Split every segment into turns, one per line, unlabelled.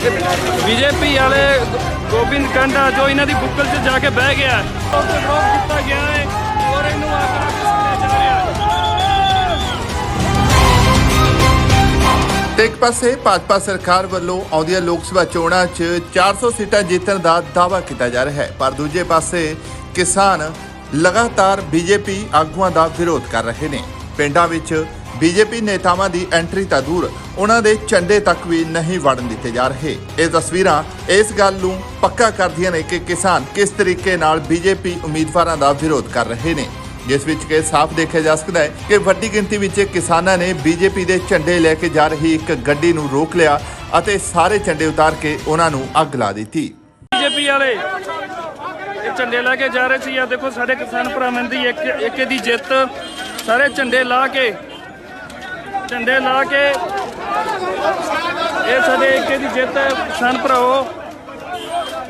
BJP ਵਾਲੇ ਗੋਬਿੰਦ ਕੰਡਾ ਜੋ ਇਹਨਾਂ ਦੀ ਬੁੱਕਲ 'ਚ ਜਾ ਕੇ ਬਹਿ ਗਿਆ ਉਹ ਵਿਰੋਧ ਕੀਤਾ ਗਿਆ ਹੈ ਔਰ ਇਹਨੂੰ ਆਗਰਾ ਕਿਸਾਇਆ ਜਾ ਰਿਹਾ ਹੈ?
ਤੇ ਇੱਕ ਪਾਸੇ ਭਾਜਪਾ ਸਰਕਾਰ ਵੱਲੋਂ ਆਉਂਦੀਆਂ ਲੋਕ ਸਭਾ ਚੋਣਾਂ 'ਚ 400 ਸੀਟਾਂ ਜਿੱਤਣ ਦਾ ਦਾਅਵਾ ਕੀਤਾ ਜਾ ਰਿਹਾ ਹੈ, ਪਰ ਦੂਜੇ ਪਾਸੇ ਕਿਸਾਨ ਲਗਾਤਾਰ ਬੀਜੇਪੀ ਆਗੂਆਂ ਦਾ ਵਿਰੋਧ ਕਰ ਰਹੇ ਨੇ। ਪਿੰਡਾਂ ਵਿੱਚ ਬੀਜੇਪੀ ਨੇਤਾਵਾਂ ਦੀ ਐਂਟਰੀ ਤਾਂ ਦੂਰ, ਉਹਨਾਂ ਦੇ ਝੰਡੇ ਤੱਕ ਵੀ ਨਹੀਂ ਵੜਨ ਦਿੱਤੇ ਜਾ ਰਹੇ। ਇਹ ਤਸਵੀਰਾਂ ਇਸ ਗੱਲ ਨੂੰ ਪੱਕਾ ਕਰਦੀਆਂ ਨੇ ਕਿ ਕਿਸਾਨ ਕਿਸ ਤਰੀਕੇ ਨਾਲ ਬੀਜੇਪੀ ਉਮੀਦਵਾਰਾਂ ਦਾ ਵਿਰੋਧ ਕਰ ਰਹੇ ਨੇ। ਜਿਸ ਵਿੱਚ ਕਿ ਸਾਫ਼ ਦੇਖਿਆ ਜਾ ਸਕਦਾ ਹੈ ਕਿ ਵੱਡੀ ਗਿਣਤੀ ਵਿੱਚ ਕਿਸਾਨਾਂ ਨੇ ਬੀਜੇਪੀ ਦੇ ਝੰਡੇ ਲੈ ਕੇ ਜਾ ਰਹੀ ਇੱਕ ਗੱਡੀ ਨੂੰ ਰੋਕ ਲਿਆ ਅਤੇ ਸਾਰੇ ਝੰਡੇ ਉਤਾਰ ਕੇ ਉਹਨਾਂ ਨੂੰ ਅੱਗ ਲਾ ਦਿੱਤੀ।
ਬੀਜੇਪੀ ਵਾਲੇ, ਇਹ ਝੰਡੇ ਲੈ ਕੇ ਜਾ ਰਹੇ ਸੀ। ਆ ਦੇਖੋ, ਸਾਡੇ ਕਿਸਾਨ ਭਰਾਵਾਂ ਦੀ ਇੱਕ ਇੱਕ ਦੀ ਜਿੱਤ। ਸਾਰੇ ਝੰਡੇ ਲਾ ਕੇ ਝੰਡੇ ਲਾ ਕੇ ਇਹ ਸਾਡੇ ਇੱਕ ਦੀ ਜਿੱਤ ਹੈ, ਕਿਸਾਨ ਭਰਾਓ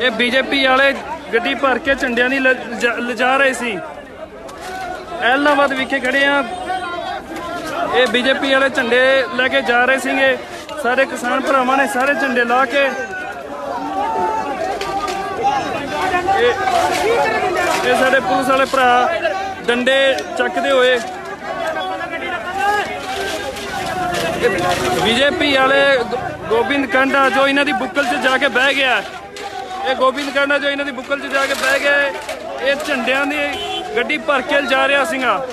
ਇਹ ਬੀਜੇਪੀ ਵਾਲੇ ਗੱਡੀ ਭਰ ਕੇ ਝੰਡਿਆਂ ਦੀ ਲਿਜਾ- ਲਿਜਾ ਰਹੇ ਸੀ। ਐਲਨਾਬਾਦ ਵਿਖੇ ਖੜੇ ਆ ਇਹ ਬੀਜੇਪੀ ਵਾਲੇ ਝੰਡੇ ਲੈ ਕੇ ਜਾ ਰਹੇ ਸੀਗੇ। ਸਾਰੇ ਕਿਸਾਨ ਭਰਾਵਾਂ ਨੇ ਸਾਰੇ ਝੰਡੇ ਲਾ ਕੇ। ਇਹ ਸਾਡੇ ਪੁਲਿਸ ਵਾਲੇ ਭਰਾ ਡੰਡੇ ਚੱਕਦੇ ਹੋਏ ਬੀਜੇਪੀ ਵਾਲੇ ਗ- ਗੋਬਿੰਦ ਕੰਡਾ ਜੋ ਇਹਨਾਂ ਦੀ ਬੁੱਕਲ 'ਚ ਜਾ ਕੇ ਬਹਿ ਗਿਆ ਇਹ ਗੋਬਿੰਦ ਕੰਡਾ ਜੋ ਇਹਨਾਂ ਦੀ ਬੁੱਕਲ 'ਚ ਜਾ ਕੇ ਬਹਿ ਗਿਆ ਇਹ ਝੰਡਿਆਂ ਦੀ ਗੱਡੀ ਭਰ ਕੇ ਜਾ ਰਿਹਾ ਸੀਗਾ।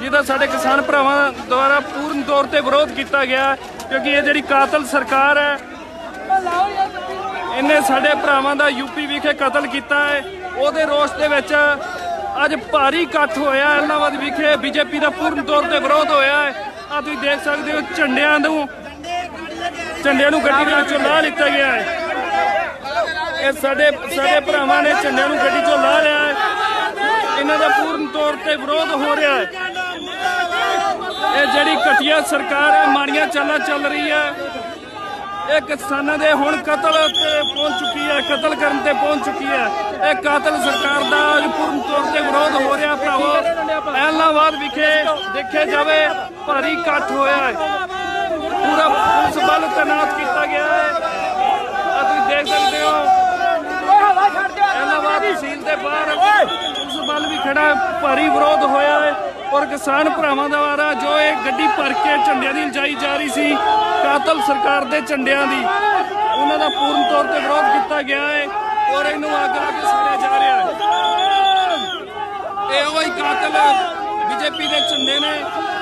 ਜਿਹਦਾ ਸਾਡੇ ਕਿਸਾਨ ਭਰਾਵਾਂ ਦੁਆਰਾ ਪੂਰਨ ਤੌਰ ਤੇ ਵਿਰੋਧ ਕੀਤਾ ਗਿਆ ਕਿਉਂਕਿ ਇਹ ਜਿਹੜੀ ਕਾਤਲ ਸਰਕਾਰ ਹੈ, ਇਹਨੇ ਸਾਡੇ ਭਰਾਵਾਂ ਦਾ ਯੂਪੀ ਵਿਖੇ ਕਤਲ ਕੀਤਾ ਹੈ। ਉਹਦੇ ਰੋਸ ਦੇ ਵਿੱਚ ਅੱਜ ਭਾਰੀ ਇਕੱਠ ਹੋਇਆ ਐਲਨਾਬਾਦ ਵਿਖੇ ਬੀਜੇਪੀ ਦਾ ਪੂਰਨ ਤੌਰ ਤੇ ਵਿਰੋਧ ਹੋਇਆ ਹੈ। ਆ ਤੁਸੀਂ ਦੇਖ ਸਕਦੇ ਹੋ ਝੰਡਿਆਂ ਨੂੰ ਝੰਡਿਆਂ ਨੂੰ ਗੱਡੀ ਦੇ ਵਿੱਚੋਂ ਲਾ ਲਿੱਤਾ ਗਿਆ ਹੈ। ਇਹ ਸਾਡੇ ਸਾਡੇ ਭਰਾਵਾਂ ਨੇ ਝੰਡਿਆਂ ਨੂੰ ਗੱਡੀ ਚੋਂ ਲਾ ਲਿਆ ਹੈ। ਇਹਨਾਂ ਦਾ ਪੂਰਨ ਤੌਰ ਤੇ ਵਿਰੋਧ ਹੋ ਰਿਹਾ ਹੈ। ਇਹ ਜਿਹੜੀ ਘਟੀਆ ਸਰਕਾਰ ਹੈ, ਮਾੜੀਆਂ ਚਾਲਾਂ ਚੱਲ ਰਹੀ ਹੈ। ਇਹ ਕਿਸਾਨਾਂ ਦੇ ਹੁਣ ਕਤਲ ਤੇ ਪਹੁੰਚ ਚੁੱਕੀ ਹੈ, ਕਤਲ ਕਰਨ ਤੇ ਪਹੁੰਚ ਚੁੱਕੀ ਹੈ। ਇਹ ਕਾਤਲ ਸਰਕਾਰ ਦਾ ਪੂਰਨ ਤੌਰ ਤੇ ਵਿਰੋਧ ਹੋ ਰਿਹਾ ਭਰਾਵੋ। ਐਲਾਹਾਬਾਦ ਵਿਖੇ ਦੇਖਿਆ ਜਾਵੇ ਭਾਰੀ ਇਕੱਠ ਹੋਇਆ ਹੈ। ਪੂਰਾ ਪੁਲਿਸ ਬਲ ਤੈਨਾਤ ਕੀਤਾ ਗਿਆ ਹੈ। ਆ ਤੁਸੀਂ ਦੇਖ ਸਕਦੇ ਹੋ। ਐਲਾਹਾਬਾਦ ਤਹਿਸੀਲ ਦੇ ਬਾਹਰ ਪੁਲਿਸ ਬਲ ਵੀ ਖੜਾ ਭਾਰੀ ਵਿਰੋਧ ਹੋਇਆ ਹੈ ਔਰ ਕਿਸਾਨ ਭਰਾਵਾਂ ਦਾ ਵਾਰਾ ਜੋ ਇਹ ਗੱਡੀ ਭਰ ਕੇ ਝੰਡਿਆਂ ਦੀ ਲਜਾਈ ਜਾ ਰਹੀ ਸੀ, ਕਾਤਲ ਸਰਕਾਰ ਦੇ ਝੰਡਿਆਂ ਦੀ, ਉਹਨਾਂ ਦਾ ਪੂਰਨ ਤੌਰ ਤੇ ਵਿਰੋਧ ਕੀਤਾ ਗਿਆ ਹੈ ਔਰ ਇਹਨੂੰ ਅੱਗ ਲਾ ਕੇ ਸਾੜਿਆ ਜਾ ਰਿਹਾ ਹੈ। ਇਹ ਉਹ ਹੀ ਕਾਤਲ ਬੀਜੇਪੀ ਦੇ ਝੰਡੇ ਨੇ,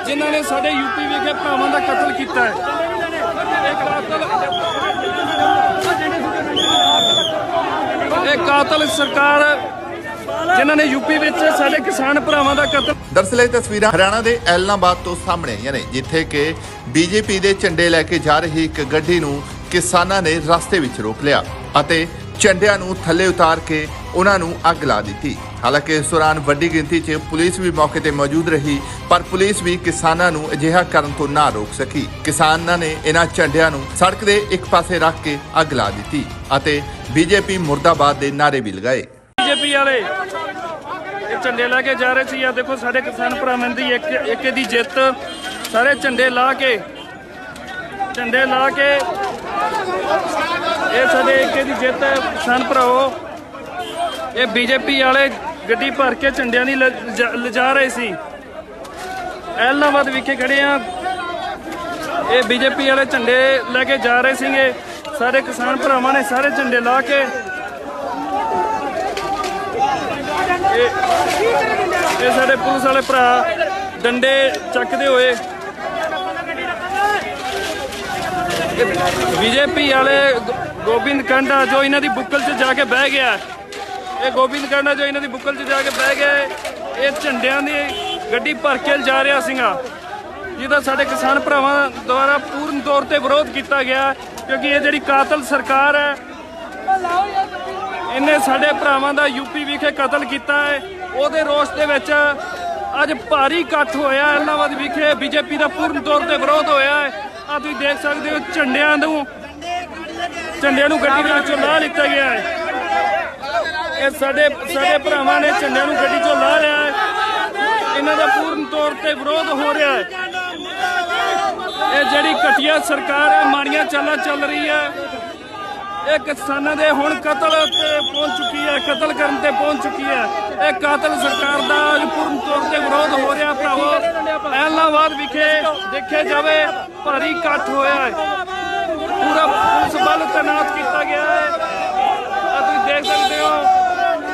ਜਿਨ੍ਹਾਂ ਨੇ ਸਾਡੇ ਯੂਪੀ ਵਿਖੇ ਭਰਾਵਾਂ ਦਾ ਕਤਲ ਕੀਤਾ ਹੈ। ਇਹ ਕਾਤਲ ਸਰਕਾਰ, ਜਿਨ੍ਹਾਂ ਨੇ ਯੂਪੀ ਵਿੱਚ ਸਾਡੇ ਕਿਸਾਨ ਭਰਾਵਾਂ ਦਾ ਕਤਲ
ਦਰਸਲ ਇਹ ਤਸਵੀਰਾਂ ਹਰਿਆਣਾ ਦੇ ਐਲਨਾਬਾਦ ਤੋਂ ਸਾਹਮਣੇ ਆਈਆਂ ਨੇ, ਜਿੱਥੇ ਕਿ ਬੀਜੇਪੀ ਦੇ ਝੰਡੇ ਲੈ ਕੇ ਜਾ ਰਹੀ ਇੱਕ ਗੱਡੀ ਨੂੰ ਕਿਸਾਨਾਂ ਨੇ ਰਸਤੇ ਵਿੱਚ ਰੋਕ ਲਿਆ ਅਤੇ ਝੰਡਿਆਂ ਨੂੰ ਥੱਲੇ ਉਤਾਰ ਕੇ ਉਹਨਾਂ ਨੂੰ ਅੱਗ ਲਾ ਦਿੱਤੀ। ਹਾਲਾਂਕਿ ਇਸ ਦੌਰਾਨ ਵੱਡੀ ਗਿਣਤੀ 'ਚ ਪੁਲਿਸ ਵੀ ਮੌਕੇ ਤੇ ਮੌਜੂਦ ਰਹੀ, ਪਰ ਪੁਲਿਸ ਵੀ ਕਿਸਾਨਾਂ ਨੂੰ ਅਜਿਹਾ ਕਰਨ ਤੋਂ ਨਾ ਰੋਕ ਸਕੀ। ਕਿਸਾਨਾਂ ਨੇ ਇਹਨਾਂ ਝੰਡਿਆਂ ਨੂੰ ਸੜਕ ਦੇ ਇੱਕ ਪਾਸੇ ਰੱਖ ਕੇ ਅੱਗ ਲਾ ਦਿੱਤੀ ਅਤੇ ਬੀਜੇਪੀ ਮੁਰਦਾਬਾਦ ਦੇ ਨਾਅਰੇ ਵੀ ਲਗਾਏ।
ਬੀਜੇਪੀ ਵਾਲੇ, ਇਹ ਝੰਡੇ ਲਾ ਕੇ ਜਾ ਰਹੇ ਸੀ। ਆ ਦੇਖੋ, ਸਾਡੇ ਕਿਸਾਨ ਭਰਾਵਾਂ ਦੀ ਇੱਕ ਇੱਕ ਦੀ ਜਿੱਤ। ਸਾਰੇ ਝੰਡੇ ਲਾ ਕੇ, ਝੰਡੇ ਲਾ ਕੇ ਇਹ ਸਾਡੇ ਏਕੇ ਦੀ ਜਿੱਤ ਹੈ, ਕਿਸਾਨ ਭਰਾਓ ਇਹ ਬੀਜੇਪੀ ਵਾਲੇ ਗੱਡੀ ਭਰ ਕੇ ਝੰਡਿਆਂ ਦੀ ਲਿਜਾ- ਲਿਜਾ ਰਹੇ ਸੀ। ਐਲਨਾਬਾਦ ਵਿਖੇ ਖੜੇ ਆ ਇਹ ਬੀਜੇਪੀ ਵਾਲੇ ਝੰਡੇ ਲੈ ਕੇ ਜਾ ਰਹੇ ਸੀਗੇ। ਸਾਰੇ ਕਿਸਾਨ ਭਰਾਵਾਂ ਨੇ ਸਾਰੇ ਝੰਡੇ ਲਾ ਕੇ। ਇਹ ਸਾਡੇ ਪੁਲਿਸ ਵਾਲੇ ਭਰਾ ਡੰਡੇ ਚੱਕਦੇ ਹੋਏ। ਬੀਜੇਪੀ ਵਾਲੇ ਗੋਬਿੰਦ ਕੰਡਾ ਜੋ ਇਹਨਾਂ ਦੀ ਬੁੱਕਲ 'ਚ ਜਾ ਕੇ ਬਹਿ ਗਿਆ ਇਹ ਗੋਬਿੰਦ ਕੰਡਾ ਜੋ ਇਹਨਾਂ ਦੀ ਬੁੱਕਲ 'ਚ ਜਾ ਕੇ ਬਹਿ ਗਿਆ ਇਹ ਝੰਡਿਆਂ ਦੀ ਗੱਡੀ ਭਰ ਕੇ ਜਾ ਰਿਹਾ ਸੀਗਾ। ਜਿਹਦਾ ਸਾਡੇ ਕਿਸਾਨ ਭਰਾਵਾਂ ਦੁਆਰਾ ਪੂਰਨ ਤੌਰ ਤੇ ਵਿਰੋਧ ਕੀਤਾ ਗਿਆ ਕਿਉਂਕਿ ਇਹ ਜਿਹੜੀ ਕਾਤਲ ਸਰਕਾਰ ਹੈ, ਇਹਨੇ ਸਾਡੇ ਭਰਾਵਾਂ ਦਾ ਯੂਪੀ ਵਿਖੇ ਕਤਲ ਕੀਤਾ ਹੈ। ਉਹਦੇ ਰੋਸ ਦੇ ਵਿੱਚ ਅੱਜ ਭਾਰੀ ਇਕੱਠ ਹੋਇਆ ਐਲਨਾਬਾਦ ਵਿਖੇ ਬੀਜੇਪੀ ਦਾ ਪੂਰਨ ਤੌਰ ਤੇ ਵਿਰੋਧ ਹੋਇਆ ਹੈ। ਆ ਤੁਸੀਂ ਦੇਖ ਸਕਦੇ ਹੋ ਝੰਡਿਆਂ ਨੂੰ ਝੰਡਿਆਂ ਨੂੰ ਗੱਡੀ ਦੇ ਵਿੱਚੋਂ ਲਾ ਲਿੱਤਾ ਗਿਆ ਹੈ। ਇਹ ਸਾਡੇ ਸਾਡੇ ਭਰਾਵਾਂ ਨੇ ਝੰਡਿਆਂ ਨੂੰ ਗੱਡੀ ਚੋਂ ਲਾ ਲਿਆ ਹੈ। ਇਹਨਾਂ ਦਾ ਪੂਰਨ ਤੌਰ ਤੇ ਵਿਰੋਧ ਹੋ ਰਿਹਾ ਹੈ। ਇਹ ਜਿਹੜੀ ਘਟੀਆ ਸਰਕਾਰ ਹੈ ਮਾੜੀਆਂ ਚਾਲਾਂ ਚੱਲ ਰਹੀ ਹੈ। ਇਹ ਕਿਸਾਨਾਂ ਦੇ ਹੁਣ ਕਤਲ ਤੇ ਪਹੁੰਚ ਚੁੱਕੀ ਹੈ, ਕਤਲ ਕਰਨ ਤੇ ਪਹੁੰਚ ਚੁੱਕੀ ਹੈ। ਇਹ ਕਾਤਲ ਸਰਕਾਰ ਦਾ ਅੱਜ ਪੂਰਨ ਤੌਰ ਤੇ ਵਿਰੋਧ ਹੋ ਰਿਹਾ ਭਰਾਵੋ। ਐਲਾਹਾਬਾਦ ਵਿਖੇ ਦੇਖਿਆ ਜਾਵੇ, ਭਾਰੀ ਇਕੱਠ ਹੋਇਆ ਹੈ। ਪੂਰਾ ਪੁਲਿਸ ਬਲ ਤੈਨਾਤ ਕੀਤਾ ਗਿਆ ਹੈ। ਆ ਤੁਸੀਂ ਦੇਖ ਸਕਦੇ ਹੋ।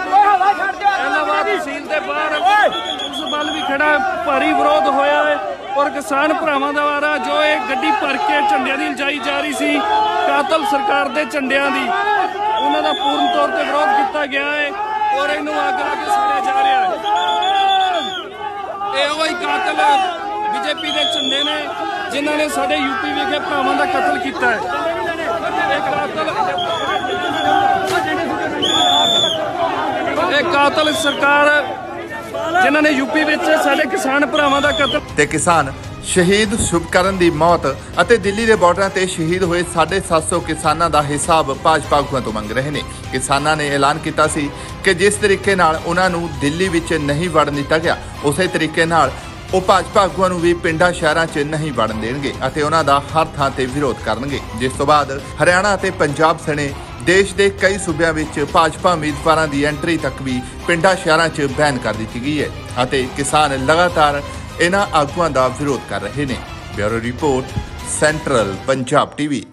ਐਲਾਹਾਬਾਦ ਤਹਿਸੀਲ ਦੇ ਬਾਹਰ ਪੁਲਿਸ ਬਲ ਵੀ ਖੜਾ ਭਾਰੀ ਵਿਰੋਧ ਹੋਇਆ ਹੈ ਔਰ ਕਿਸਾਨ ਭਰਾਵਾਂ ਦਾ ਵਾਰਾ ਜੋ ਇਹ ਗੱਡੀ ਭਰ ਕੇ ਝੰਡਿਆਂ ਦੀ ਲਜਾਈ ਜਾ ਰਹੀ ਸੀ, ਕਾਤਲ ਸਰਕਾਰ ਦੇ ਝੰਡਿਆਂ ਦੀ, ਉਹਨਾਂ ਦਾ ਪੂਰਨ ਤੌਰ ਤੇ ਵਿਰੋਧ ਕੀਤਾ ਗਿਆ ਹੈ ਔਰ ਇਹਨੂੰ ਅੱਗ ਲਾ ਕੇ ਸਾੜਿਆ ਜਾ ਰਿਹਾ ਹੈ। ਇਹ ਉਹ ਹੀ ਕਾਤਲ ਬੀਜੇਪੀ ਦੇ ਝੰਡੇ ਨੇ, ਜਿਨ੍ਹਾਂ ਨੇ ਸਾਡੇ ਯੂਪੀ ਵਿਖੇ ਭਰਾਵਾਂ ਦਾ ਕਤਲ ਕੀਤਾ ਹੈ। ਇਹ ਕਾਤਲ ਸਰਕਾਰ, ਜਿਨ੍ਹਾਂ ਨੇ ਯੂਪੀ ਵਿੱਚ ਸਾਡੇ ਕਿਸਾਨ ਭਰਾਵਾਂ ਦਾ ਕਤਲ
ਤੇ ਕਿਸਾਨ ਸ਼ਹੀਦ ਸ਼ੁਭਕਰਨ ਦੀ ਮੌਤ ਅਤੇ ਦਿੱਲੀ ਦੇ ਬਾਰਡਰਾਂ ਤੇ ਸ਼ਹੀਦ ਹੋਏ 750 ਕਿਸਾਨਾਂ ਦਾ ਹਿਸਾਬ ਭਾਜਪਾ ਆਗੂਆਂ ਤੋਂ ਮੰਗ ਰਹੇ ਨੇ। ਕਿਸਾਨਾਂ ਨੇ ਐਲਾਨ ਕੀਤਾ ਸੀ ਕਿ ਜਿਸ ਤਰੀਕੇ ਨਾਲ ਉਹਨਾਂ ਨੂੰ ਦਿੱਲੀ ਵਿੱਚ ਨਹੀਂ ਵੜਨ ਦਿੱਤਾ ਗਿਆ, ਉਸੇ ਤਰੀਕੇ ਨਾਲ ਉਹ ਭਾਜਪਾ ਆਗੂਆਂ ਨੂੰ ਵੀ ਪਿੰਡਾਂ ਸ਼ਹਿਰਾਂ 'ਚ ਨਹੀਂ ਵੜਨ ਦੇਣਗੇ ਅਤੇ ਉਹਨਾਂ ਦਾ ਹਰ ਥਾਂ ਤੇ ਵਿਰੋਧ ਕਰਨਗੇ। ਜਿਸ ਤੋਂ ਬਾਅਦ ਹਰਿਆਣਾ ਅਤੇ ਪੰਜਾਬ ਸਣੇ ਦੇਸ਼ ਦੇ ਕਈ ਸੂਬਿਆਂ ਵਿੱਚ ਭਾਜਪਾ ਉਮੀਦਵਾਰਾਂ ਦੀ ਐਂਟਰੀ ਤੱਕ ਵੀ ਪਿੰਡਾਂ ਸ਼ਹਿਰਾਂ 'ਚ ਬੈਨ ਕਰ ਦਿੱਤੀ ਗਈ ਹੈ ਅਤੇ ਕਿਸਾਨ ਲਗਾਤਾਰ ਇਹਨਾਂ ਆਗੂਆਂ ਦਾ ਵਿਰੋਧ ਕਰ ਰਹੇ ਨੇ। Bureau report, central Punjab TV.